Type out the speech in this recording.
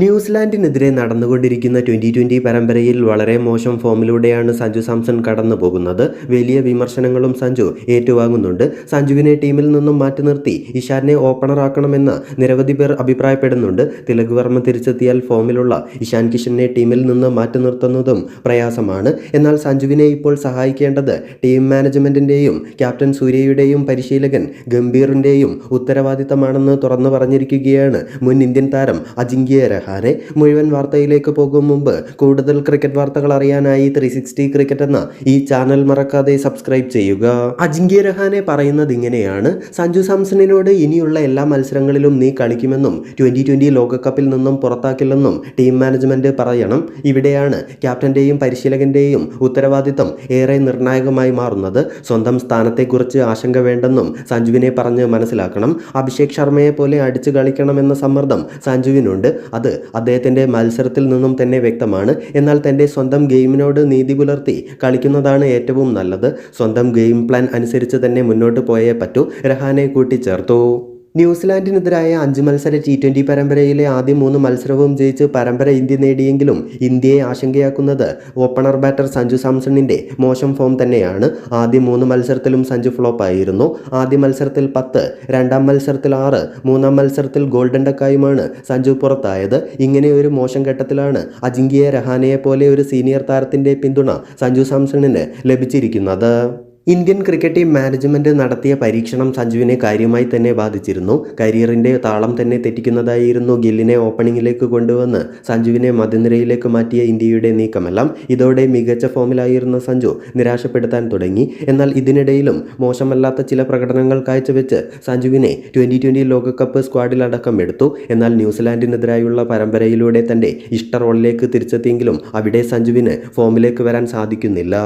ന്യൂസിലാൻഡിനെതിരെ നടന്നുകൊണ്ടിരിക്കുന്ന twenty twenty പരമ്പരയിൽ വളരെ മോശം ഫോമിലൂടെയാണ് സഞ്ജു സാംസൺ കടന്നു പോകുന്നത് വലിയ വിമർശനങ്ങളും സഞ്ജു ഏറ്റുവാങ്ങുന്നുണ്ട്. സഞ്ജുവിനെ ടീമിൽ നിന്നും മാറ്റി നിർത്തി. ഇഷാനെ ഓപ്പണറാക്കണമെന്ന് നിരവധി പേർ അഭിപ്രായപ്പെടുന്നുണ്ട്. തിലക് വർമ്മ തിരിച്ചെത്തിയാൽ ഫോമിലുള്ള ഇഷാൻ കിഷനെ ടീമിൽ നിന്ന് മാറ്റി നിർത്തുന്നതും പ്രയാസമാണ്. എന്നാൽ സഞ്ജുവിനെ ഇപ്പോൾ സഹായിക്കേണ്ടത് ടീം മാനേജ്മെന്റിന്റെയും ക്യാപ്റ്റൻ സൂര്യയുടെയും പരിശീലകൻ ഗംഭീറിന്റെയും ഉത്തരവാദിത്തമാണെന്ന് തുറന്നു പറഞ്ഞിരിക്കുകയാണ് മുൻ ഇന്ത്യൻ താരം അജിങ്ക്യ രഹാനെ മുഴുവൻ വാർത്തയിലേക്ക് പോകും മുമ്പ് കൂടുതൽ ക്രിക്കറ്റ് വാർത്തകൾ അറിയാനായി ത്രീ സിക്സ്റ്റി ക്രിക്കറ്റ് എന്ന ഈ ചാനൽ മറക്കാതെ സബ്സ്ക്രൈബ് ചെയ്യുക. അജിങ്ക്യ രഹാനെ പറയുന്നത് ഇങ്ങനെയാണ്. സഞ്ജു സാംസണിനോട് ഇനിയുള്ള എല്ലാ മത്സരങ്ങളിലും നീ കളിക്കുമെന്നും ട്വന്റി ട്വന്റി ലോകകപ്പിൽ നിന്നും പുറത്താക്കില്ലെന്നും ടീം മാനേജ്മെന്റ് പറയണം. ഇവിടെയാണ് ക്യാപ്റ്റന്റെയും പരിശീലകന്റെയും ഉത്തരവാദിത്തം ഏറെ നിർണായകമായി മാറുന്നത്. സ്വന്തം സ്ഥാനത്തെക്കുറിച്ച് ആശങ്ക വേണ്ടെന്നും സഞ്ജുവിനെ പറഞ്ഞ് മനസ്സിലാക്കണം. അഭിഷേക് ശർമ്മയെ പോലെ അടിച്ചു കളിക്കണമെന്ന സമ്മർദ്ദം സഞ്ജുവിനുണ്ട്. അത് അദ്ദേഹത്തിന്റെ മത്സരത്തിൽ നിന്നും തന്നെ വ്യക്തമാണ്. എന്നാൽ തന്റെ സ്വന്തം ഗെയിമിനോട് നീതി പുലർത്തി കളിക്കുന്നതാണ് ഏറ്റവും നല്ലത്. സ്വന്തം ഗെയിം പ്ലാൻ അനുസരിച്ച് തന്നെ മുന്നോട്ട് പോയേ പറ്റൂ. രഹാനെ കൂട്ടിച്ചേർത്തു. ന്യൂസിലാൻഡിനെതിരായ അഞ്ച് മത്സര ടി ട്വന്റി പരമ്പരയിലെ ആദ്യ മൂന്ന് മത്സരവും ജയിച്ച് പരമ്പര ഇന്ത്യ നേടിയെങ്കിലും ഇന്ത്യയെ ആശങ്കയാക്കുന്നത് ഓപ്പണർ ബാറ്റർ സഞ്ജു സാംസണിന്റെ മോശം ഫോം തന്നെയാണ്. ആദ്യ മൂന്ന് മത്സരത്തിലും സഞ്ജു ഫ്ലോപ്പ് ആയിരുന്നു ആദ്യ മത്സരത്തിൽ പത്ത് രണ്ടാം മത്സരത്തിൽ ആറ് മൂന്നാം മത്സരത്തിൽ ഗോൾഡൻ ഡക്കായുമാണ് സഞ്ജു പുറത്തായത്. ഇങ്ങനെ ഒരു മോശം ഘട്ടത്തിലാണ് അജിങ്ക്യ രഹാനയെ പോലെ ഒരു സീനിയർ താരത്തിന്റെ പിന്തുണ സഞ്ജു സാംസണിന് ലഭിച്ചിരിക്കുന്നത്. ഇന്ത്യൻ ക്രിക്കറ്റ് ടീം മാനേജ്മെന്റ് നടത്തിയ പരീക്ഷണം സഞ്ജുവിനെ കാര്യമായി തന്നെ ബാധിച്ചിരുന്നു. കരിയറിന്റെ താളം തന്നെ തെറ്റിക്കുന്നതായിരുന്നു ഗില്ലിനെ ഓപ്പണിങ്ങിലേക്ക് കൊണ്ടുവന്ന് സഞ്ജുവിനെ മധ്യനിരയിലേക്ക് മാറ്റിയ ഇന്ത്യയുടെ നീക്കമെല്ലാം. ഇതോടെ മികച്ച ഫോമിലായിരുന്ന സഞ്ജു നിരാശപ്പെടുത്താൻ തുടങ്ങി. എന്നാൽ ഇതിനിടയിലും മോശമല്ലാത്ത ചില പ്രകടനങ്ങൾ കാഴ്ചവെച്ച് സഞ്ജുവിനെ ട്വന്റി ട്വന്റി ലോകകപ്പ് സ്ക്വാഡിലടക്കം എടുത്തു. എന്നാൽ ന്യൂസിലാൻഡിനെതിരായുള്ള പരമ്പരയിലൂടെ തന്റെ ഇഷ്ട റോളിലേക്ക് തിരിച്ചെത്തിയെങ്കിലും അവിടെ സഞ്ജുവിന് ഫോമിലേക്ക് വരാൻ സാധിക്കുന്നില്ല.